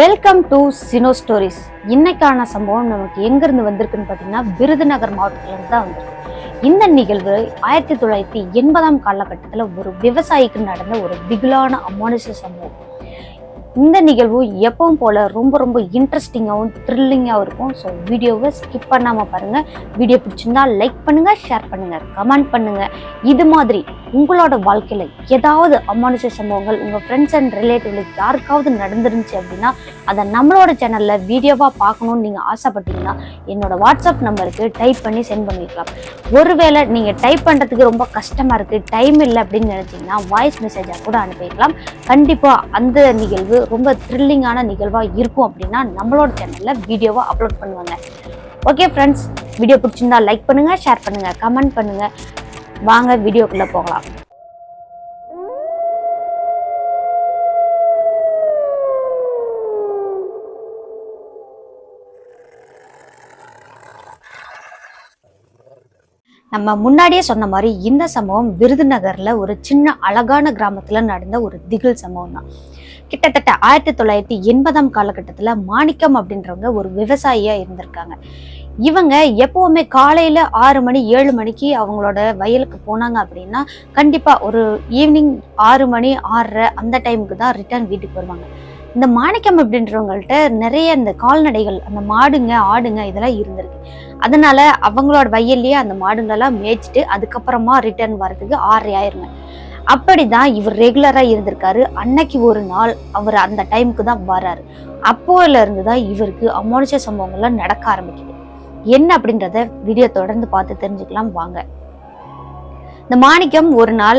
Welcome to சினோ stories இன்னைக்கான சம்பவம் நமக்கு எங்கிருந்து வந்திருக்குன்னு பார்த்தீங்கன்னா விருதுநகர் மாவட்டத்திலிருந்து தான் வந்திருக்கு. இந்த நிகழ்வு ஆயிரத்தி தொள்ளாயிரத்தி எண்பதாம் காலகட்டத்தில் ஒரு விவசாயிக்கு நடந்த ஒரு திகிலான அமானுஷ சம்பவம். இந்த நிகழ்வு எப்பவும் போல ரொம்ப ரொம்ப இன்ட்ரெஸ்டிங்காகவும் த்ரில்லிங்காகவும் இருக்கும். ஸோ வீடியோவை ஸ்கிப் பண்ணாமல் பாருங்கள் வீடியோ பிடிச்சிருந்தா லைக் பண்ணுங்கள் ஷேர் பண்ணுங்கள் கமெண்ட் பண்ணுங்கள் இது மாதிரி உங்களோட வாழ்க்கையில் ஏதாவது அமானுஷ சம்பவங்கள் உங்கள் ஃப்ரெண்ட்ஸ் அண்ட் ரிலேட்டிவ்களுக்கு யாருக்காவது நடந்துருந்துச்சு அப்படின்னா அதை நம்மளோட சேனலில் வீடியோவாக பார்க்கணும்னு நீங்கள் ஆசைப்பட்டீங்கன்னா என்னோட வாட்ஸ்அப் நம்பருக்கு டைப் பண்ணி சென்ட் பண்ணிக்கலாம். ஒருவேளை நீங்கள் டைப் பண்ணுறதுக்கு ரொம்ப கஷ்டமாக இருக்குது டைம் இல்லை அப்படின்னு நினச்சிங்கன்னா வாய்ஸ் மெசேஜாக கூட அனுப்பிக்கலாம் கண்டிப்பாக அந்த நிகழ்வு ரொம்ப த்ரில்லிங்கான நிகழ்வாக இருக்கும் அப்படின்னா நம்மளோட சேனலில் வீடியோவாக அப்லோட் பண்ணுவாங்க. ஓகே ஃப்ரெண்ட்ஸ் வீடியோ பிடிச்சிருந்தா லைக் பண்ணுங்கள் ஷேர் பண்ணுங்கள் கமெண்ட் பண்ணுங்கள் வாங்க வீடியோக்குள்ளே போகலாம். நம்ம முன்னாடியே சொன்ன மாதிரி இந்த சம்பவம் விருதுநகரில் ஒரு சின்ன அழகான கிராமத்தில் நடந்த ஒரு திகில் சம்பவம் தான் கிட்டத்தட்ட ஆயிரத்தி தொள்ளாயிரத்தி எண்பதாம் காலகட்டத்துல மாணிக்கம் அப்படின்றவங்க ஒரு விவசாயியா இருந்திருக்காங்க. இவங்க எப்பவுமே காலையில ஆறு மணி ஏழு மணிக்கு அவங்களோட வயலுக்கு போனாங்க அப்படின்னா கண்டிப்பா ஒரு ஈவினிங் ஆறு மணி ஆறரை அந்த டைமுக்கு தான் ரிட்டர்ன் வீட்டுக்கு வருவாங்க. இந்த மாணிக்கம் அப்படின்றவங்கள்ட்ட நிறைய இந்த கால்நடைகள் அந்த மாடுங்க ஆடுங்க இதெல்லாம் இருந்திருக்கு. அதனால அவங்களோட வயல்லையே அந்த மாடுங்களெல்லாம் மேய்ச்சிட்டு அதுக்கப்புறமா ரிட்டர்ன் வர்றதுக்கு ஆறரை ஆயிருங்க. அப்படிதான் இவர் ரெகுலரா இருந்திருக்காரு. அன்னைக்கு ஒரு நாள் அவர் அந்த டைமுக்கு தான் வராரு அப்போல இருந்து தான் இவருக்கு அமானுஷ சம்பவங்கள்லாம் நடக்க ஆரம்பிக்குது. என்ன அப்படின்றத வீடியோ தொடர்ந்து பார்த்து தெரிஞ்சுக்கலாம். வாங்க. இந்த மாணிக்கம் ஒரு நாள்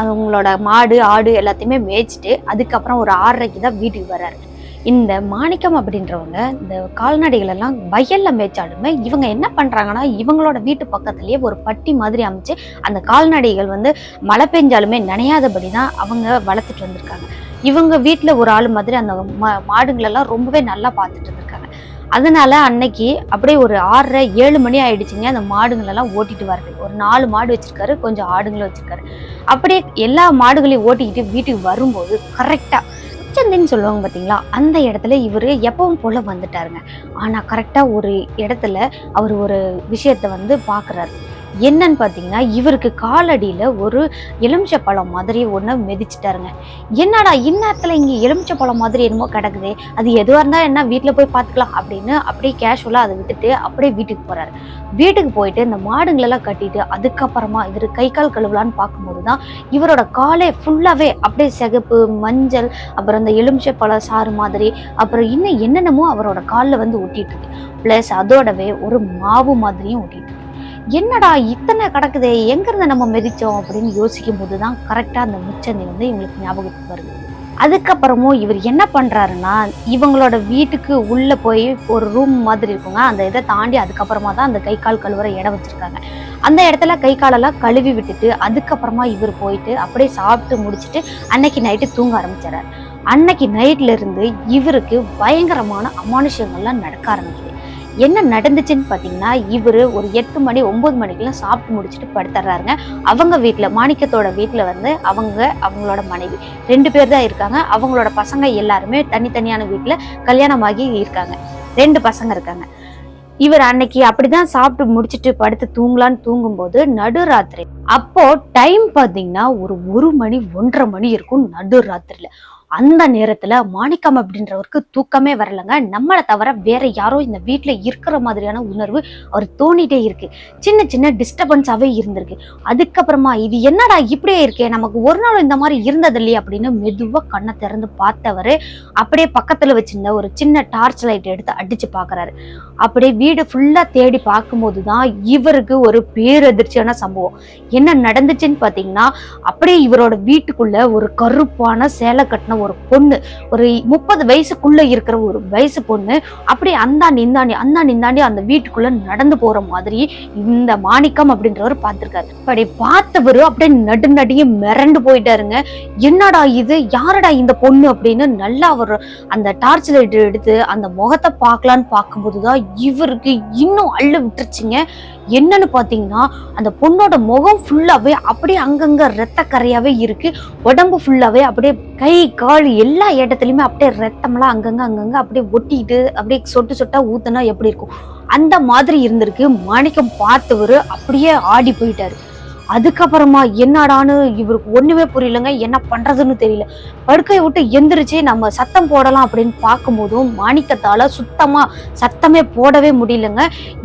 அவங்களோட மாடு ஆடு எல்லாத்தையுமே மேய்ச்சிட்டு அதுக்கப்புறம் ஒரு ஆறரைக்கு தான் வீட்டுக்கு வர்றாரு. இந்த மாணிக்கம் அப்படின்றவங்க இந்த கால்நடைகள் எல்லாம் வயல்ல மேய்ச்சாலுமே இவங்க என்ன பண்றாங்கன்னா இவங்களோட வீட்டு பக்கத்துலயே ஒரு பட்டி மாதிரி அமைச்சு அந்த கால்நடைகள் வந்து மழை பெஞ்சாலுமே நனையாதபடி தான் அவங்க வளர்த்துட்டு வந்திருக்காங்க. இவங்க வீட்டுல ஒரு ஆள் மாதிரி அந்த மாடுங்களெல்லாம் ரொம்பவே நல்லா பார்த்துட்டு இருந்திருக்காங்க. அதனால அன்னைக்கு அப்படியே ஒரு ஆறரை ஏழு மணி ஆயிடுச்சுங்க அந்த மாடுங்களெல்லாம் ஓட்டிட்டு வருது ஒரு நாலு மாடு வச்சிருக்காரு கொஞ்சம் ஆடுங்களும் வச்சிருக்காரு. அப்படியே எல்லா மாடுகளையும் ஓட்டிக்கிட்டு வீட்டுக்கு வரும்போது கரெக்டாக உச்சந்தின்னு சொல்லுவாங்க பார்த்தீங்களா அந்த இடத்துல இவர் எப்பவும் போல வந்துட்டாருங்க. ஆனால் கரெக்டாக ஒரு இடத்துல அவர் ஒரு விஷயத்தை வந்து பார்க்குறாரு என்னன்னு பார்த்தீங்கன்னா இவருக்கு காலடியில் ஒரு எலுமிச்சை பழம் மாதிரி ஒன்று மிதிச்சிட்டாருங்க. என்னடா இந்நேரத்தில் இங்கே எலுமிச்சை பழம் மாதிரி என்னமோ கிடக்குதே அது எதுவாக இருந்தால் என்ன வீட்டில் போய் பார்த்துக்கலாம் அப்படின்னு அப்படியே கேஷுவலாக அதை விட்டுட்டு அப்படியே வீட்டுக்கு போகிறாரு வீட்டுக்கு போயிட்டு இந்த மாடுங்களெல்லாம் கட்டிட்டு அதுக்கப்புறமா இவர் கை கால் கழுவலான்னு பார்க்கும்போது தான் இவரோட காலே ஃபுல்லாகவே அப்படியே சிகப்பு மஞ்சள் அப்புறம் இந்த எலுமிச்சை பழ சாறு மாதிரி அப்புறம் இன்னும் என்னென்னமோ அவரோட காலில் வந்து ஒட்டிட்டு இருக்கு. ப்ளஸ் அதோடவே ஒரு மாவு மாதிரியும் ஒட்டிட்டு என்னடா இத்தனை கிடக்குதே? எங்கேருந்து நம்ம மிதித்தோம் அப்படின்னு யோசிக்கும் போது தான் கரெக்டாக அந்த முச்சந்தி வந்து இவங்களுக்கு ஞாபகத்துக்கு வருது. அதுக்கப்புறமும் இவர் என்ன பண்ணுறாருன்னா இவங்களோட வீட்டுக்கு உள்ளே போய் ஒரு ரூம் மாதிரி இருக்குங்க. அந்த இதை தாண்டி அதுக்கப்புறமா தான் அந்த கை கால் கழுவுற இடம் வச்சிருக்காங்க. அந்த இடத்துல கை காலெல்லாம் கழுவி விட்டுட்டு அதுக்கப்புறமா இவர் போயிட்டு அப்படியே சாப்பிட்டு முடிச்சிட்டு அன்னைக்கு நைட்டு தூங்க ஆரம்பிச்சிடறார் அன்னைக்கு நைட்லேருந்து இவருக்கு பயங்கரமான அமானுஷங்கள்லாம் நடக்க ஆரம்பிக்குது. என்ன நடந்துச்சுன்னு பார்த்தீங்கன்னா இவர் ஒரு எட்டு மணி ஒம்பது மணிக்கெல்லாம் சாப்பிட்டு முடிச்சுட்டு படுத்துறாருங்க. அவங்க வீட்டில் மாணிக்கத்தோட வீட்டில் வந்து அவங்க அவங்களோட மனைவி. ரெண்டு பேர் தான் இருக்காங்க. அவங்களோட பசங்க எல்லாருமே தனித்தனியான வீட்டில் கல்யாணமாகி இருக்காங்க. ரெண்டு பசங்க இருக்காங்க. இவர் அன்னைக்கு அப்படிதான் சாப்பிட்டு முடிச்சிட்டு படுத்து தூங்கலான்னு தூங்கும்போது நடுராத்திரி. அப்போ டைம் பார்த்தீங்கன்னா ஒரு ஒரு மணி ஒன்றரை மணி இருக்கும் நடுராத்திரியில. அந்த நேரத்துல மாணிக்கம் அப்படின்றவருக்கு தூக்கமே வரலங்க. நம்மளை தவிர வேற யாரோ இந்த வீட்டுல இருக்கிற மாதிரியான உணர்வு அவர் தோணிட்டே இருக்கு. சின்ன சின்ன டிஸ்டர்பன்ஸாவே இருந்திருக்கு. அதுக்கப்புறமா இது என்னடா இப்படியே இருக்கே? நமக்கு ஒரு நாள் இந்த மாதிரி இருந்தது இல்லையே அப்படின்னு மெதுவா கண்ணை திறந்து பார்த்தவரு அப்படியே பக்கத்துல வச்சிருந்த ஒரு சின்ன டார்ச் லைட் எடுத்து அடிச்சு பாக்குறாரு. அப்படியே வீடு ஃபுல்லா தேடி பார்க்கும்போது தான் இவருக்கு ஒரு பேரதிர்ச்சியான சம்பவம். என்ன நடந்துச்சுன்னு பாத்தீங்கன்னா அப்படியே இவரோட வீட்டுக்குள்ள ஒரு கருப்பான சேலை கட்டின ஒரு பொண்ணு ஒரு முப்பது வயசுக்குள்ள இருக்கிற ஒரு வயசு பொண்ணு அப்படியே அந்தாண்டி இந்தாண்டி அந்தாண்டி இந்தாண்டி அந்த வீட்டுக்குள்ள நடந்து போற மாதிரி இந்த மாணிக்கம் அப்படின்றவர் பார்த்திருக்காரு. அப்படி பார்த்தவர் அப்படியே நடு நடிய மிரண்டு போயிட்டாருங்க. என்னடா இது? யாரடா இந்த பொண்ணு அப்படின்னு நல்லா அவர் அந்த டார்ச் லைட் எடுத்து அந்த முகத்தை பார்க்கலான்னு பார்க்கும்போது தான் இவருக்கு இன்னும் அள்ளு விட்டுருச்சுங்க. என்னன்னு பார்த்தீங்கன்னா அந்த பொண்ணோட முகம் ஃபுல்லாகவே அப்படியே அங்கங்கே ரத்த இருக்குது உடம்பு ஃபுல்லாகவே அப்படியே கை கால் எல்லா இடத்துலையுமே அப்படியே ரத்தம்லாம் அங்கங்க அங்கங்க அப்படியே ஒட்டிட்டு அப்படியே சொட்டு சொட்டா ஊத்துனா எப்படி இருக்கும்? அந்த மாதிரி இருந்திருக்கு. மாணிக்கம் பார்த்தவர் அப்படியே ஆடி போயிட்டாரு. அதுக்கப்புறமா என்னடான்னு இவருக்கு ஒண்ணுமே புரியலங்க. என்ன பண்றதுன்னு தெரியல. படுக்கையை விட்டு எந்திரிச்சு நம்ம சத்தம் போடலாம் அப்படின்னு பார்க்கும்போதும் மாணிக்கத்தால சுத்தமா சத்தமே போடவே முடியலங்க.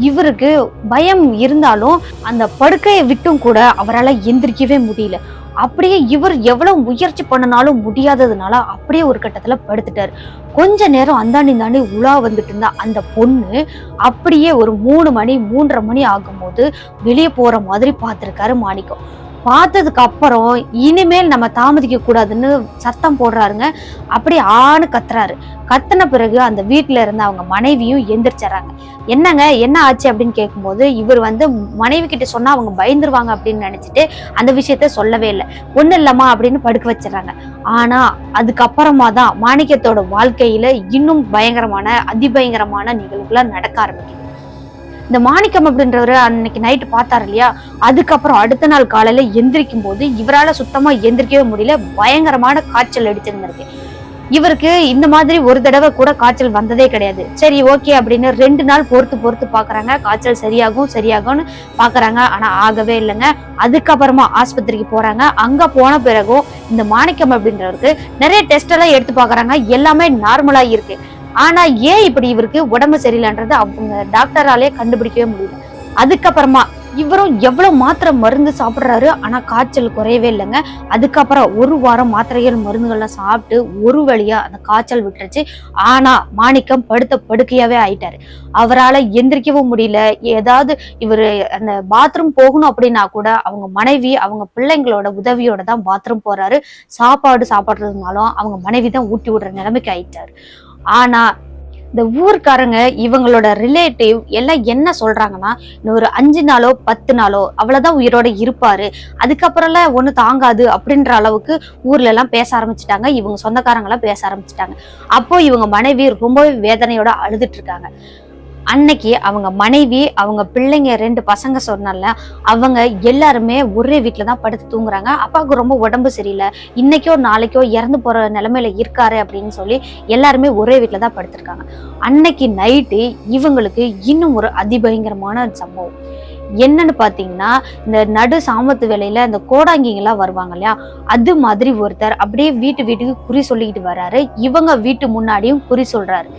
இவருக்கு பயம் இருந்தாலும் அந்த படுக்கையை விட்டும் கூட அவரால் எந்திரிக்கவே முடியல. அப்படியே இவர் எவ்வளவு முயற்சி பண்ணினாலும் முடியாததுனால அப்படியே ஒரு கட்டத்துல படுத்துட்டாரு. கொஞ்ச நேரம் அந்தாண்டி தாண்டி உலா வந்துட்டு இருந்தா அந்த பொண்ணு அப்படியே ஒரு மூணு மணி மூன்றரை மணி ஆகும்போது வெளியே போற மாதிரி பார்த்திருக்காரு மாணிக்கம். பார்த்ததுக்கு அப்புறம் இனிமேல் நம்ம தாமதிக்க கூடாதுன்னு சத்தம் போடுறாருங்க. அப்படி ஆணு கத்துறாரு. கத்தின பிறகு அந்த வீட்டுல இருந்த அவங்க மனைவியும் எந்திரிச்சிடறாங்க. என்னங்க என்ன ஆச்சு அப்படின்னு கேட்கும்போது இவர் வந்து மனைவி கிட்ட சொன்னா அவங்க பயந்துருவாங்க அப்படின்னு நினைச்சிட்டு அந்த விஷயத்த சொல்லவே இல்லை. ஒண்ணு இல்லம்மா அப்படின்னு படுக்க வச்சிடறாங்க. ஆனா அதுக்கப்புறமா தான் மாணிக்கத்தோட வாழ்க்கையில இன்னும் பயங்கரமான அதிபயங்கரமான நிகழ்வுகள்லாம் நடக்க ஆரம்பிக்குது. இந்த மாணிக்கம் அப்படின்றவர் அன்னைக்கு நைட்டு பார்த்தாரு இல்லையா? அதுக்கப்புறம் அடுத்த நாள் காலையில எந்திரிக்கும் போது இவரால் சுத்தமா எந்திரிக்கவே முடியல. பயங்கரமான காய்ச்சல் அடிச்சிருந்திருக்கு. இவருக்கு இந்த மாதிரி ஒரு தடவை கூட காய்ச்சல் வந்ததே கிடையாது. சரி ஓகே அப்படின்னு ரெண்டு நாள் பொறுத்து பொறுத்து பாக்குறாங்க. காய்ச்சல் சரியாகும் சரியாகும்னு பாக்குறாங்க. ஆனா ஆகவே இல்லைங்க. அதுக்கப்புறமா ஆஸ்பத்திரிக்கு போறாங்க. அங்க போன பிறகும் இந்த மாணிக்கம் அப்படின்றவருக்கு நிறைய டெஸ்ட் எல்லாம் எடுத்து பாக்குறாங்க. எல்லாமே நார்மலா இருக்கு. ஆனா ஏன் இப்படி இவருக்கு உடம்பு சரியில்லைன்றது அவங்க டாக்டராலே கண்டுபிடிக்கவே முடியல. அதுக்கப்புறமா இவரும் எவ்வளவு மாத்திரை மருந்து சாப்பிடுறாரு ஆனா காய்ச்சல் குறையவே இல்லைங்க. அதுக்கப்புறம் ஒரு வாரம் மாத்திரைகள் மருந்துகள்லாம் சாப்பிட்டு ஒரு வழியா அந்த காய்ச்சல் விட்டுருச்சு. ஆனா மாணிக்கம் படுத்த படுக்கையாவே ஆயிட்டாரு. அவரால் எந்திரிக்கவும் முடியல. ஏதாவது இவர் அந்த பாத்ரூம் போகணும் அப்படின்னா கூட அவங்க மனைவி அவங்க பிள்ளைங்களோட உதவியோட தான் பாத்ரூம் போறாரு. சாப்பாடு சாப்பிட்றதுனாலும் அவங்க மனைவி தான் ஊட்டி விடுற நிலைமைக்கு ஆயிட்டாரு. ஆனா இந்த ஊர்க்காரங்க இவங்களோட ரிலேட்டிவ் எல்லாம் என்ன சொல்றாங்கன்னா இன்னும் ஒரு அஞ்சு நாளோ பத்து நாளோ அவ்வளவுதான் உயிரோட இருப்பாரு. அதுக்கப்புறம்லாம் ஒண்ணு தாங்காது அப்படின்ற அளவுக்கு ஊர்ல எல்லாம் பேச ஆரம்பிச்சிட்டாங்க. இவங்க சொந்தக்காரங்க எல்லாம் பேச ஆரம்பிச்சிட்டாங்க. அப்போ இவங்க மனைவி ரொம்பவே வேதனையோட அழுதுட்டு இருக்காங்க. அன்னைக்கு அவங்க மனைவி அவங்க பிள்ளைங்க ரெண்டு பசங்க சொன்னால அவங்க எல்லாருமே ஒரே வீட்டில் தான் படுத்து தூங்குறாங்க. அப்பாவுக்கு ரொம்ப உடம்பு சரியில்லை. இன்னைக்கோ நாளைக்கோ இறந்து போற நிலைமையில இருக்காரு அப்படின்னு சொல்லி எல்லாருமே ஒரே வீட்டில் தான் படுத்திருக்காங்க. அன்னைக்கு நைட்டு இவங்களுக்கு இன்னும் ஒரு அதிபயங்கரமான சம்பவம். என்னன்னு பார்த்தீங்கன்னா இந்த நடு சாமத்து வேலையில இந்த கோடாங்கிங்கெல்லாம் வருவாங்க இல்லையா? அது மாதிரி ஒருத்தர் அப்படியே வீட்டு வீட்டுக்கு குறி சொல்லிக்கிட்டு வர்றாரு இவங்க வீட்டு முன்னாடியும் குறி சொல்றாரு.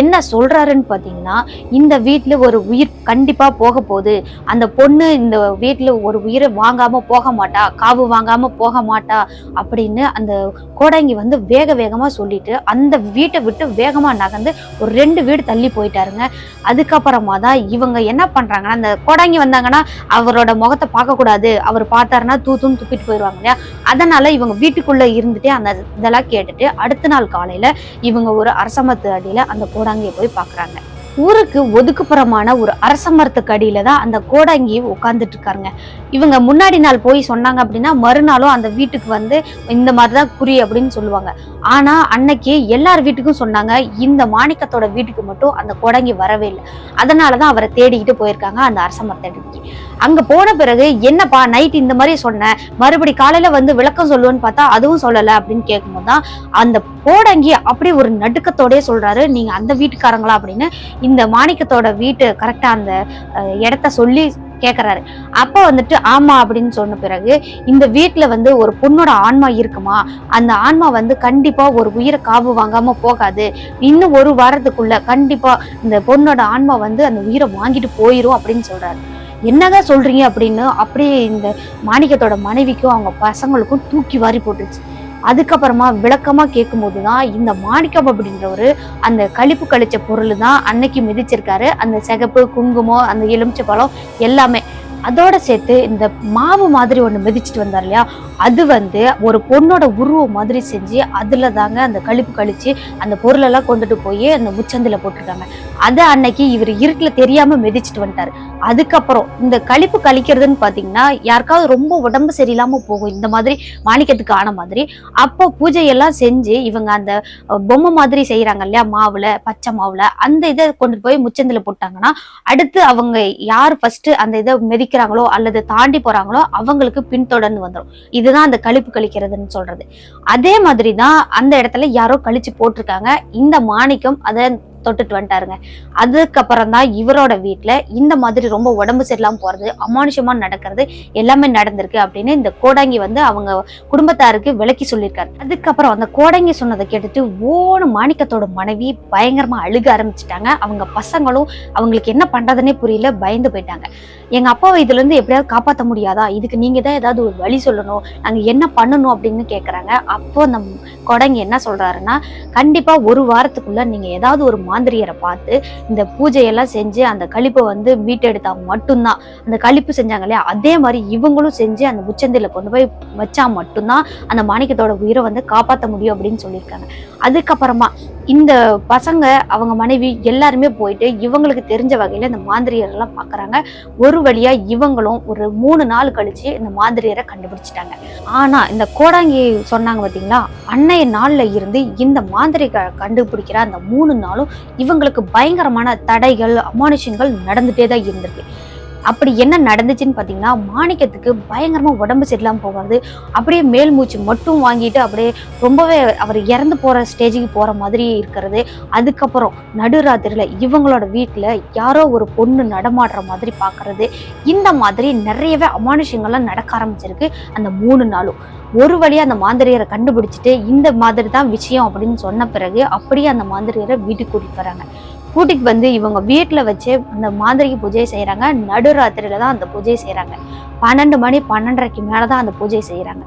என்ன சொல்றாருன்னு பார்த்தீங்கன்னா இந்த வீட்டில் ஒரு உயிர் கண்டிப்பாக போக போகுது. அந்த பொண்ணு இந்த வீட்டில் ஒரு உயிரை வாங்காமல் போக மாட்டா காவு வாங்காமல் போக மாட்டா அப்படின்னு அந்த கோடாங்கி வந்து வேக வேகமாக சொல்லிட்டு அந்த வீட்டை விட்டு வேகமாக நகர்ந்து ஒரு ரெண்டு வீடு தள்ளி போயிட்டாருங்க. அதுக்கப்புறமா தான் இவங்க என்ன பண்ணுறாங்கன்னா அந்த கோடாங்கி வந்தாங்கன்னா அவரோட முகத்தை பார்க்கக்கூடாது. அவர் பார்த்தாருன்னா தூத்துன்னு துப்பிட்டு போயிடுவாங்க இல்லையா? அதனால இவங்க வீட்டுக்குள்ள இருந்துட்டே அந்த இதெல்லாம் கேட்டுட்டு அடுத்த நாள் காலையில இவங்க ஒரு அரசமத்து அடியில அந்த கோடாங்கியை போய் பாக்குறாங்க ஊருக்கு ஒதுக்குப்புறமான ஒரு அரச மரத்துக்கு அடியில தான் அந்த கோடாங்கி உட்காந்துட்டு இருக்காருங்க இவங்க முன்னாடி நாள் போய் சொன்னாங்க அப்படின்னா மறுநாளும் அந்த வீட்டுக்கு வந்து இந்த மாதிரி தான் குறி அப்படின்னு சொல்லுவாங்க. ஆனா அன்னைக்கு எல்லார் வீட்டுக்கும் சொன்னாங்க இந்த மாணிக்கத்தோட வீட்டுக்கு மட்டும் அந்த கோடாங்கி வரவே இல்லை. அதனாலதான் அவரை தேடிக்கிட்டு போயிருக்காங்க அந்த அரச மரத்தடிக்கு அங்க போன பிறகு என்னப்பா நைட் இந்த மாதிரி சொன்னேன் மறுபடி காலையில வந்து விளக்கம் சொல்லுவேன்னு பார்த்தா அதுவும் சொல்லலை அப்படின்னு கேட்கும்போது தான் அந்த கோடங்கி அப்படியே ஒரு நடுக்கத்தோடய சொல்றாரு நீங்க அந்த வீட்டுக்காரங்களா? அப்படின்னு இந்த மாணிக்கத்தோட வீட்டு கரெக்டாக அந்த இடத்த சொல்லி கேட்குறாரு அப்போ வந்துட்டு ஆமா அப்படின்னு சொன்ன பிறகு இந்த வீட்டில் வந்து ஒரு பொண்ணோட ஆன்மா இருக்குமா? அந்த ஆன்மா வந்து கண்டிப்பாக ஒரு உயிரை காவு வாங்காம போகாது. இன்னும் ஒரு வாரத்துக்குள்ள கண்டிப்பாக இந்த பொண்ணோட ஆன்மா வந்து அந்த உயிரை வாங்கிட்டு போயிடும் அப்படின்னு சொல்றாரு. என்னங்க சொல்றீங்க அப்படின்னு அப்படியே இந்த மாணிக்கத்தோட மனைவிக்கும் அவங்க பசங்களுக்கும் தூக்கி வாரி போட்டுச்சு அதுக்கப்புறமா விளக்கமாக கேட்கும்போது தான் இந்த மாணிக்கம் அப்படின்றவர் அந்த கழிப்பு கழிச்ச பொருள் தான் அன்னைக்கு மிதிச்சிருக்காரு. அந்த சிகப்பு குங்குமம் அந்த எலுமிச்சை பழம் எல்லாமே. அதோட சேர்த்து இந்த மாவு மாதிரி ஒன்று மிதிச்சிட்டு வந்தார் இல்லையா? அது வந்து ஒரு பொண்ணோட உருவம் மாதிரி செஞ்சு அதில் தாங்க அந்த கழிப்பு கழித்து அந்த பொருளெல்லாம் கொண்டுட்டு போய் அந்த முச்சந்தில் போட்டிருக்காங்க. அதை அன்னைக்கு இவர் இருட்டில் தெரியாமல் மிதிச்சிட்டு வந்துட்டாரு. அதுக்கப்புறம் இந்த கழிப்பு கழிக்கிறதுன்னு பார்த்தீங்கன்னா யாருக்காவது ரொம்ப உடம்பு சரியில்லாமல் போகும். இந்த மாதிரி மாணிக்கத்துக்கு ஆன மாதிரி. அப்போ பூஜையெல்லாம் செஞ்சு இவங்க அந்த பொம்மை மாதிரி செய்கிறாங்க இல்லையா? மாவில் பச்சை மாவில். அந்த இதை கொண்டு போய் முச்சந்தில போட்டாங்கன்னா அடுத்து அவங்க யார் ஃபஸ்ட்டு அந்த இதை கழிக்கிறாங்களோ அல்லது தாண்டி போறாங்களோ அவங்களுக்கு பின்தொடர்ந்து வந்துடும் இதுதான் அந்த கழிப்பு கழிக்கிறதுன்னு சொல்றது. அதே மாதிரி தான் அந்த இடத்துல யாரோ கழிச்சு போட்டிருக்காங்க. இந்த மாணிக்கம் அதை தொட்டுட்டு வந்துட்டாருங்க. அதுக்கப்புறம் தான் இவரோட வீட்டில் இந்த மாதிரி ரொம்ப உடம்பு சரியில்லாமல் போகிறது அமானுஷமாக நடக்கிறது எல்லாமே நடந்திருக்கு அப்படின்னு இந்த கோடாங்கி வந்து அவங்க குடும்பத்தாருக்கு விளக்கி சொல்லியிருக்காரு. அதுக்கப்புறம் அந்த கோடங்கி சொன்னதை கேட்டுட்டு ஓனு மாணிக்கத்தோட மனைவி பயங்கரமாக அழுக ஆரம்பிச்சிட்டாங்க. அவங்க பசங்களும் அவங்களுக்கு என்ன பண்ணுறதுனே புரியல பயந்து போயிட்டாங்க. எங்கள் அப்பாவை இதுலேருந்து எப்படியாவது காப்பாற்ற முடியாதா? இதுக்கு நீங்கள் தான் ஏதாவது ஒரு வழி சொல்லணும். நாங்கள் என்ன பண்ணணும் அப்படின்னு கேட்குறாங்க அப்போ அந்த கொடங்கி என்ன சொல்கிறாருன்னா கண்டிப்பாக ஒரு வாரத்துக்குள்ளே நீங்கள் ஏதாவது ஒரு மாந்திரியரை பார்த்து இந்த பூஜையெல்லாம் செஞ்சு அந்த கழிப்பை வந்து மீட்டெடுத்தா மட்டும்தான். அந்த கழிப்பு செஞ்சாங்க இல்லையா? அதே மாதிரி இவங்களும் செஞ்சு அந்த உச்சந்தில கொண்டு போய் வச்சா மட்டும்தான் அந்த மாணிக்கத்தோட உயிரை வந்து காப்பாற்ற முடியும் அப்படின்னு சொல்லியிருக்காங்க. அதுக்கப்புறமா இந்த பசங்க அவங்க மனைவி எல்லாருமே போயிட்டு இவங்களுக்கு தெரிஞ்ச வகையில் இந்த மாந்திரியரெல்லாம் பார்க்குறாங்க ஒரு வழியாக இவங்களும் ஒரு மூணு நாள் கழித்து இந்த மாந்திரியரை கண்டுபிடிச்சிட்டாங்க. ஆனால் இந்த கோடாங்கி சொன்னாங்க பார்த்தீங்களா அன்னைய நாளில் இருந்து இந்த மாந்திரிக கண்டுபிடிக்கிற அந்த மூணு நாளும் இவங்களுக்கு பயங்கரமான தடைகள் அமானுஷங்கள் நடந்துட்டே தான் இருந்திருக்கு. அப்படி என்ன நடந்துச்சுன்னு பார்த்தீங்கன்னா மாணிக்கத்துக்கு பயங்கரமாக உடம்பு சரியில்லாம போகிறது அப்படியே மேல் மூச்சு மட்டும் வாங்கிட்டு அப்படியே ரொம்பவே அவர் இறந்து போகிற ஸ்டேஜுக்கு போகிற மாதிரி இருக்கிறது. அதுக்கப்புறம் நடுராத்திரியில் இவங்களோட வீட்டில் யாரோ ஒரு பொண்ணு நடமாடுற மாதிரி பார்க்கறது இந்த மாதிரி நிறையவே அமானுஷங்கள்லாம் நடக்க ஆரம்பிச்சிருக்கு அந்த மூணு நாளும். ஒரு வழியாக அந்த மாந்திரியரை கண்டுபிடிச்சிட்டு இந்த மாதிரி தான் விஷயம் அப்படின்னு சொன்ன பிறகு அப்படியே அந்த மாந்திரியரை வீட்டுக்கு கூட்டிட்டு வராங்க. கூட்டிகிட்டு வந்து இவங்க வீட்டில் வச்சு அந்த மாந்திரிக்கு பூஜை செய்கிறாங்க நடுராத்திரியில தான் அந்த பூஜை செய்கிறாங்க பன்னெண்டு மணி பன்னெண்டரைக்கு மேலே தான் அந்த பூஜை செய்கிறாங்க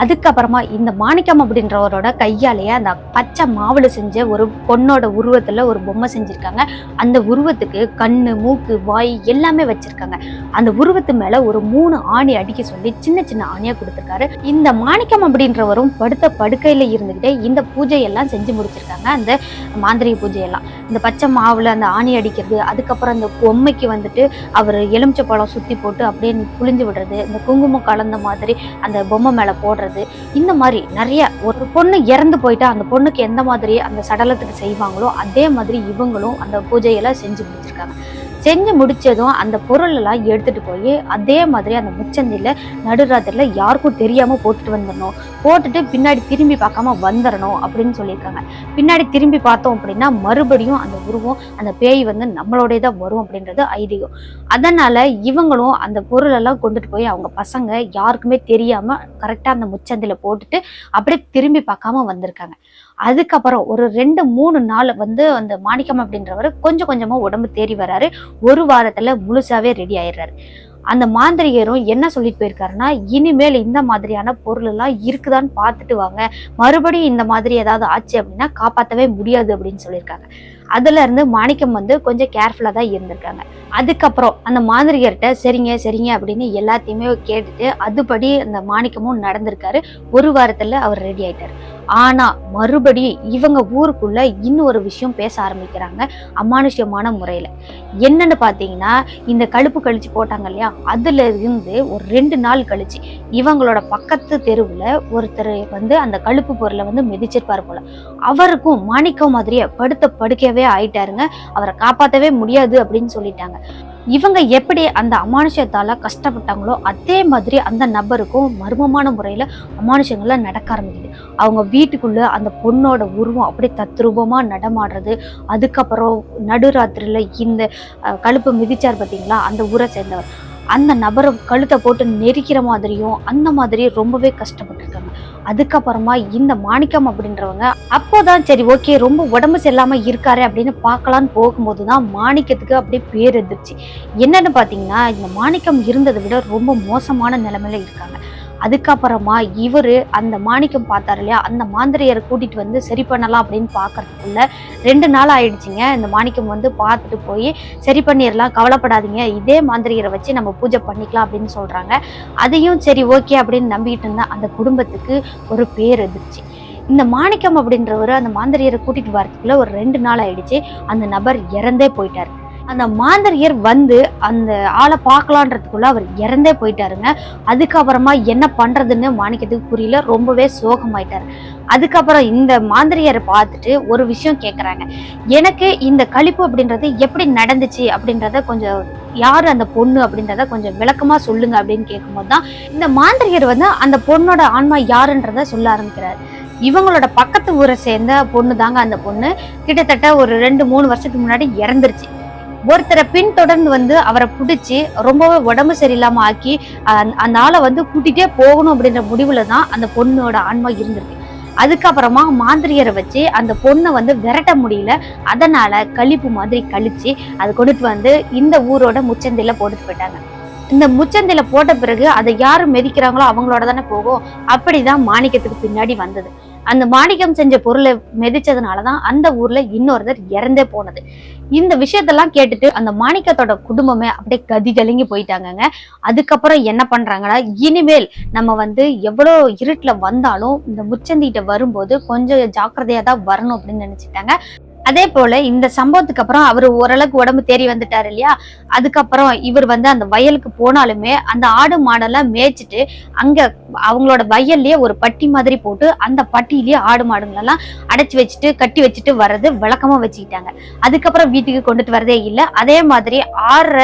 அதுக்கப்புறமா இந்த மாணிக்கம் அப்படின்றவரோட கையாலேயே அந்த பச்சை மாவுல செஞ்ச ஒரு பொண்ணோட உருவத்தில் ஒரு பொம்மை செஞ்சிருக்காங்க. அந்த உருவத்துக்கு கண் மூக்கு வாய் எல்லாமே வச்சுருக்காங்க. அந்த உருவத்து மேலே ஒரு மூணு ஆணி அடிக்க சொல்லி சின்ன சின்ன ஆணியாக கொடுத்துருக்காரு. இந்த மாணிக்கம் அப்படின்றவரும் படுத்த படுக்கையில் இருந்துக்கிட்டே இந்த பூஜையெல்லாம் செஞ்சு முடிச்சிருக்காங்க. அந்த மாந்திரிக பூஜையெல்லாம். இந்த பச்சை மாவில் அந்த ஆணி அடிக்கிறது அதுக்கப்புறம் அந்த பொம்மைக்கு வந்துட்டு அவர் எலுமிச்சை பழம் சுற்றி போட்டு அப்படியே புளிஞ்சு விடுறது இந்த குங்குமம் கலந்த மாதிரி அந்த பொம்மை மேலே போடுறது இந்த மாதிரி நிறைய ஒரு பொண்ணு இறந்து போயிட்டா அந்த பொண்ணுக்கு எந்த மாதிரி அந்த சடலத்துக்கு செய்வாங்களோ அதே மாதிரி இவங்களும் அந்த பூஜையெல்லாம் செஞ்சு முடிச்சிருக்காங்க. செஞ்சு முடிச்சதும் அந்த பொருள் எல்லாம் எடுத்துட்டு போய் அதே மாதிரி அந்த முச்சந்தில நடுராத்திரில யாருக்கும் தெரியாம போட்டுட்டு வந்துடணும் போட்டுட்டு பின்னாடி திரும்பி பார்க்காம வந்துடணும் அப்படின்னு சொல்லியிருக்காங்க. பின்னாடி திரும்பி பார்த்தோம் அப்படின்னா மறுபடியும் அந்த உருவம் அந்த பேய் வந்து நம்மளோடைய தான் வரும் அப்படின்றது ஐதீகம். அதனால இவங்களும் அந்த பொருள் எல்லாம் கொண்டுட்டு போய் அவங்க பசங்க யாருக்குமே தெரியாம கரெக்டா அந்த முச்சந்தில போட்டுட்டு அப்படியே திரும்பி பார்க்காம வந்திருக்காங்க. அதுக்கப்புறம் ஒரு ரெண்டு மூணு நாள் வந்து அந்த மாணிக்கம் அப்படின்றவர் கொஞ்சம் கொஞ்சமாக உடம்பு தேறி வராரு. ஒரு வாரத்தில் முழுசாவே ரெடி ஆயிடுறாரு. அந்த மாந்திரிகரும் என்ன சொல்லிட்டு போயிருக்காருன்னா இனிமேல் இந்த மாதிரியான பொருள் எல்லாம் இருக்குதான்னு பார்த்துட்டு வாங்க. மறுபடியும் இந்த மாதிரி ஏதாவது ஆச்சு அப்படின்னா காப்பாற்றவே முடியாது அப்படின்னு சொல்லியிருக்காங்க. அதுல இருந்து மாணிக்கம் வந்து கொஞ்சம் கேர்ஃபுல்லா தான் இருந்திருக்காங்க. அதுக்கப்புறம் அந்த மாந்திரிகர்கிட்ட சரிங்க சரிங்க அப்படின்னு எல்லாத்தையுமே கேட்டுட்டு அதுபடி அந்த மாணிக்கமும் நடந்திருக்காரு. ஒரு வாரத்துல அவர் ரெடி ஆயிட்டாரு. ஆனா மறுபடியும் இவங்க ஊருக்குள்ள இன்னும் ஒரு விஷயம் பேச ஆரம்பிக்கிறாங்க அமானுஷ்யமான முறையில. என்னன்னு பாத்தீங்கன்னா இந்த கழுப்பு கழிச்சு போட்டாங்க இல்லையா? அதுல இருந்து ஒரு ரெண்டு நாள் கழிச்சு இவங்களோட பக்கத்து தெருவுல ஒருத்தர் வந்து அந்த கழுப்பு பொருளை வந்து மிதிச்சிருப்பாரு போல. அவருக்கும் மாணிக்கம் மாதிரியே படுத்த படுக்கவே ஆயிட்டாருங்க. அவரை காப்பாற்றவே முடியாது அப்படின்னு சொல்லிட்டாங்க. இவங்க எப்படி அந்த அமானுஷத்தால கஷ்டப்பட்டாங்களோ அதே மாதிரி அந்த நபருக்கும் மர்மமான முறையில அமானுஷங்கள்லாம் நடக்க ஆரம்பிக்குது. அவங்க வீட்டுக்குள்ள அந்த பொண்ணோட உருவம் அப்படியே தத்ரூபமா நடமாடுறது அதுக்கப்புறம் நடுராத்திரியில இந்த கழுப்பு மிதிச்சார் பார்த்தீங்களா? அந்த ஊரை சேர்ந்தவர். அந்த நபரை கழுத்தை போட்டு நெரிக்கிற மாதிரியும் அந்த மாதிரி ரொம்பவே கஷ்டப்பட்டிருக்காங்க. அதுக்கப்புறமா இந்த மாணிக்கம் அப்படின்றவங்க அப்போதான் சரி ஓகே ரொம்ப உடம்பு சரியில்லாம இருக்காரு அப்படின்னு பார்க்கலான்னு போகும்போது தான் மாணிக்கத்துக்கு அப்படியே பேர் எதிர்ச்சி என்னன்னு பார்த்தீங்கன்னா இந்த மாணிக்கம் இருந்ததை விட ரொம்ப மோசமான நிலைமையில இருக்காங்க. அதுக்கப்புறமா இவர் அந்த மாணிக்கம் பார்த்தாரு இல்லையா? அந்த மாந்திரியரை கூட்டிட்டு வந்து சரி பண்ணலாம் அப்படின்னு பார்க்கறதுக்குள்ள ரெண்டு நாள் ஆயிடுச்சுங்க. இந்த மாணிக்கம் வந்து பார்த்துட்டு போய் சரி பண்ணிடலாம் கவலைப்படாதீங்க. இதே மாந்திரியரை வச்சு நம்ம பூஜை பண்ணிக்கலாம் அப்படின்னு சொல்றாங்க. அதையும் சரி ஓகே அப்படின்னு நம்பிக்கிட்டு இருந்தால் அந்த குடும்பத்துக்கு ஒரு பேர் எதிர்ச்சி. இந்த மாணிக்கம் அப்படின்றவர் அந்த மாந்திரியரை கூட்டிட்டு வரதுக்குள்ள ஒரு ரெண்டு நாள் ஆயிடுச்சு. அந்த நபர் இறந்தே போயிட்டாரு. அந்த மாந்தரியர் வந்து அந்த ஆளை பார்க்கலான்றதுக்குள்ள அவர் இறந்தே போயிட்டாருங்க. அதுக்கப்புறமா என்ன பண்றதுன்னு மாணிக்கத்துக்கு புரியல. ரொம்பவே சோகமாயிட்டாரு. அதுக்கப்புறம் இந்த மாந்திரியரை பார்த்துட்டு ஒரு விஷயம் கேட்குறாங்க எனக்கு இந்த கழிப்பு அப்படின்றது எப்படி நடந்துச்சு அப்படின்றத கொஞ்சம் யார் அந்த பொண்ணு அப்படின்றத கொஞ்சம் விளக்கமா சொல்லுங்க அப்படின்னு கேட்கும்போது தான் இந்த மாந்திரியர் வந்து அந்த பொண்ணோட ஆன்மா யாருன்றத சொல்ல ஆரம்பிக்கிறார். இவங்களோட பக்கத்து ஊரை சேர்ந்த பொண்ணு தாங்க அந்த பொண்ணு. கிட்டத்தட்ட ஒரு ரெண்டு மூணு வருஷத்துக்கு முன்னாடி இறந்துருச்சு. ஒருத்தரை பின்தொடர்ந்து வந்து அவரை பிடிச்சி ரொம்பவே உடம்பு சரியில்லாம ஆக்கி அந்த- ஆளை வந்து கூட்டிகிட்டே போகணும் அப்படின்ற முடிவுல தான் அந்த பொண்ணோட ஆன்மா இருந்திருக்கு. அதுக்கப்புறமா மாந்திரியரை வச்சு அந்த பொண்ணை வந்து விரட்ட முடியல. அதனால கழிப்பு மாதிரி கழிச்சு அதை கொண்டுட்டு வந்து இந்த ஊரோட முச்சந்தையில போட்டுட்டு போயிட்டாங்க. இந்த முச்சந்தில போட்ட பிறகு அதை யாரு மிதிக்கிறாங்களோ அவங்களோட தானே போகும். அப்படிதான் மாணிக்கத்துக்கு பின்னாடி வந்தது. அந்த மாணிக்கம் செஞ்ச பொருளை மிதிச்சதுனாலதான் அந்த ஊர்ல இன்னொருத்தர் இறந்தே போனது. இந்த விஷயத்தெல்லாம் கேட்டுட்டு அந்த மாணிக்கத்தோட குடும்பமே அப்படியே கதி கலங்கி போயிட்டாங்கங்க. அதுக்கப்புறம் என்ன பண்றாங்கன்னா இனிமேல் நம்ம வந்து எவ்வளோ இருட்டுல வந்தாலும் இந்த முச்சந்திகிட்ட வரும்போது கொஞ்சம் ஜாக்கிரதையாக தான் வரணும் அப்படின்னு நினச்சிட்டாங்க அதே போல இந்த சம்பவத்துக்கு அப்புறம் அவர் ஓரளவுக்கு உடம்பு தேறி வந்துட்டாரு இல்லையா? அதுக்கப்புறம் இவர் வந்து அந்த வயலுக்கு போனாலுமே அந்த ஆடு மாடெல்லாம் மேய்ச்சிட்டு அங்க அவங்களோட வயல்லயே ஒரு பட்டி மாதிரி போட்டு அந்த பட்டியிலேயே ஆடு மாடுங்களெல்லாம் அடைச்சி வச்சுட்டு கட்டி வச்சுட்டு வர்றது வழக்கமா வச்சுக்கிட்டாங்க. அதுக்கப்புறம் வீட்டுக்கு கொண்டுட்டு வரதே இல்லை. அதே மாதிரி ஆடுற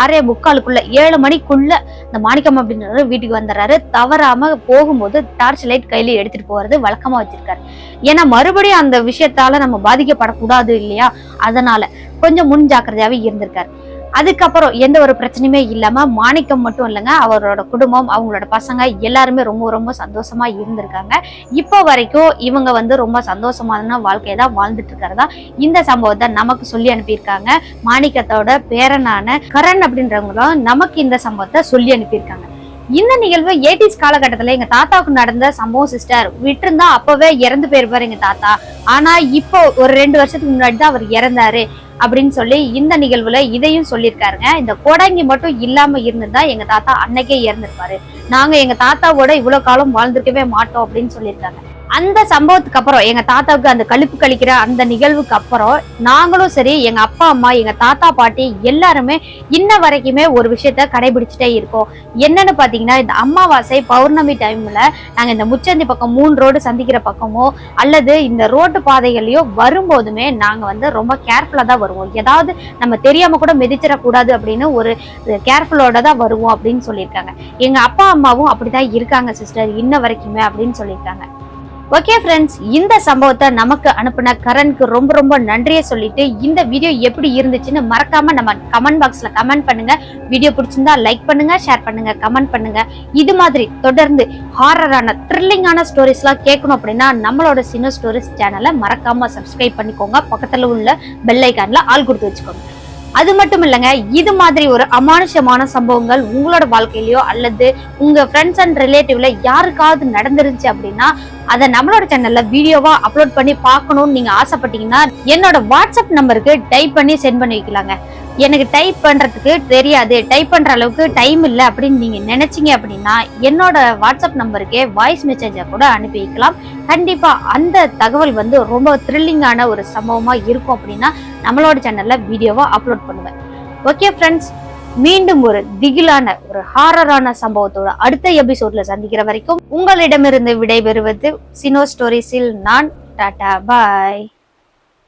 ஆறே முக்காலுக்குள்ள ஏழு மணிக்குள்ள இந்த மாணிக்கம் அப்படின்றவர் வீட்டுக்கு வந்துடுறாரு. தவறாம போகும்போது டார்ச் லைட் கையில எடுத்துட்டு போறது வழக்கமா வச்சிருக்காரு. ஏன்னா மறுபடியும் அந்த விஷயத்தால நம்ம பாதிக்கப்படக்கூடாது இல்லையா? அதனால கொஞ்சம் முன் ஜாக்கிரதையாவே இருந்திருக்காரு. அதுக்கப்புறம் எந்த ஒரு பிரச்சனையுமே இல்லாம மாணிக்கம் மட்டும் இல்லைங்க அவரோட குடும்பம் அவங்களோட பசங்க எல்லாருமே ரொம்ப ரொம்ப சந்தோஷமா இருந்திருக்காங்க. இப்போ வரைக்கும் இவங்க வந்து ரொம்ப சந்தோஷமான வாழ்க்கையை தான் வாழ்ந்துட்டு இருக்கிறதா இந்த சம்பவத்தை நமக்கு சொல்லி அனுப்பியிருக்காங்க. மாணிக்கத்தோட பேரனான கரண் அப்படின்றவங்களும் நமக்கு இந்த சம்பவத்தை சொல்லி அனுப்பியிருக்காங்க. இந்த நிகழ்வு எயிட்டிஸ் காலகட்டத்தில் எங்கள் தாத்தாவுக்கு நடந்த சம்பவம் சிஸ்டர் விட்டுருந்தா அப்போவே இறந்து போயிருப்பார் எங்கள் தாத்தா. ஆனால் இப்போ ஒரு ரெண்டு வருஷத்துக்கு முன்னாடி தான் அவர் இறந்தாரு. அப்படின்னு சொல்லி இந்த நிகழ்வுல இதையும் சொல்லியிருக்காருங்க. இந்த கோடங்கி மட்டும் இல்லாம இருந்திருந்தா எங்க தாத்தா அன்னைக்கே இறந்திருப்பாரு. நாங்க எங்க தாத்தாவோட இவ்வளவு காலம் வாழ்ந்திருக்கவே மாட்டோம் அப்படின்னு சொல்லியிருக்காங்க. அந்த சம்பவத்துக்கு அப்புறம் எங்க தாத்தாவுக்கு அந்த கழுப்பு கழிக்கிற அந்த நிகழ்வுக்கு அப்புறம் நாங்களும் சரி எங்க அப்பா அம்மா எங்க தாத்தா பாட்டி எல்லாருமே இன்ன வரைக்குமே ஒரு விஷயத்த கடைபிடிச்சிட்டே இருக்கோம். என்னன்னு பாத்தீங்கன்னா இந்த அமாவாசை பௌர்ணமி டைம்ல நாங்க இந்த முச்சந்தி பக்கம் மூணு ரோடு சந்திக்கிற பக்கமோ அல்லது இந்த ரோட்டு பாதைகளையோ வரும்போதுமே நாங்க வந்து ரொம்ப கேர்ஃபுல்லா தான் வருவோம். ஏதாவது நம்ம தெரியாம கூட மிதிச்சிடக்கூடாது அப்படின்னு ஒரு கேர்ஃபுல்லோட தான் வருவோம் அப்படின்னு சொல்லியிருக்காங்க. எங்க அப்பா அம்மாவும் அப்படிதான் இருக்காங்க சிஸ்டர் இன்ன வரைக்குமே அப்படின்னு சொல்லியிருக்காங்க. ஓகே ஃப்ரெண்ட்ஸ் இந்த சம்பவத்தை நமக்கு அனுப்புன கரனுக்கு ரொம்ப ரொம்ப நன்றியை சொல்லிட்டு இந்த வீடியோ எப்படி இருந்துச்சுன்னு மறக்காம நம்ம கமெண்ட் பாக்ஸ்ல கமெண்ட் பண்ணுங்க. வீடியோ பிடிச்சிருந்தா லைக் பண்ணுங்க ஷேர் பண்ணுங்க கமெண்ட் பண்ணுங்க. இது மாதிரி தொடர்ந்து ஹாரரான த்ரில்லிங்கான ஸ்டோரிஸ்லாம் கேட்கணும் அப்படின்னா நம்மளோட சின்ன ஸ்டோரிஸ் சேனலை மறக்காம சப்ஸ்கிரைப் பண்ணிக்கோங்க. பக்கத்துல உள்ள பெல் ஐக்கான்ல ஆள் கொடுத்து வச்சுக்கோங்க. அது மட்டும் இல்லைங்க இது மாதிரி ஒரு அமானுஷமான சம்பவங்கள் உங்களோட வாழ்க்கையிலயோ அல்லது உங்க ஃப்ரெண்ட்ஸ் அண்ட் ரிலேட்டிவ்ல யாருக்காவது நடந்துருச்சு அப்படின்னா அதை நம்மளோட சேனல்ல வீடியோவா அப்லோட் பண்ணி பார்க்கணும்னு நீங்க ஆசைப்பட்டீங்கன்னா என்னோட வாட்ஸ்அப் நம்பருக்கு டைப் பண்ணி சென்ட் பண்ணி வைக்கலாங்க. எனக்கு டைப் பண்ணுறதுக்கு தெரியாது. டைப் பண்ணுற அளவுக்கு டைம் இல்லை அப்படின்னு நீங்கள் நினைச்சீங்க அப்படின்னா என்னோட வாட்ஸ்அப் நம்பருக்கே வாய்ஸ் மெசேஜை கூட அனுப்பி வைக்கலாம். கண்டிப்பாக அந்த தகவல் வந்து ரொம்ப த்ரில்லிங்கான ஒரு சம்பவமாக இருக்கும் அப்படின்னா நம்மளோட சேனலில் வீடியோவாக அப்லோட் பண்ணுவேன். ஓகே ஃப்ரெண்ட்ஸ் மீண்டும் ஒரு திகிலான ஒரு ஹாரரான சம்பவத்தோட அடுத்த எபிசோட்ல சந்திக்கிற வரைக்கும் உங்களிடமிருந்து விடைபெறுவது சினோ ஸ்டோரிஸில் நான் டாடா பாய்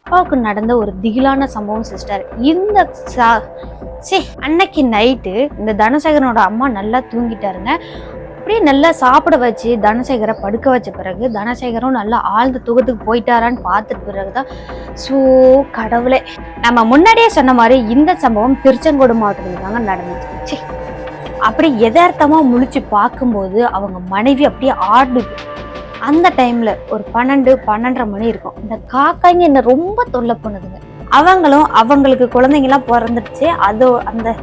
அப்பாவுக்கு நடந்த ஒரு திகிலான சம்பவம் சிஸ்டர் இந்த சா- சே அன்னைக்கு நைட்டு இந்த தனசேகரனோட அம்மா நல்லா தூங்கிட்டாருங்க. அப்படியே நல்லா சாப்பிட வச்சு தனசேகரை படுக்க வச்ச பிறகு தனசேகரும் நல்லா ஆழ்ந்த தூக்கத்துக்கு போயிட்டாரான்னு பார்த்துட்டு பிறகுதான் ஸோ கடவுளே. நம்ம முன்னாடியே சொன்ன மாதிரி இந்த சம்பவம் திருச்செங்கோடு மாவட்டத்தில் தாங்க நடந்துச்சு. அப்படி எதார்த்தமாக முழிச்சு பார்க்கும்போது அவங்க மனைவி அப்படியே ஆடு அந்த டைம்ல ஒரு பன்னெண்டு பன்னெண்டரை மணி இருக்கும். இந்த காக்காய்ங்க என்ன ரொம்ப தொல்லை பண்ணுதுங்க. அவங்களும் அவங்களுக்கு குழந்தைங்க எல்லாம் பிறந்துடுச்சு அதோ அந்த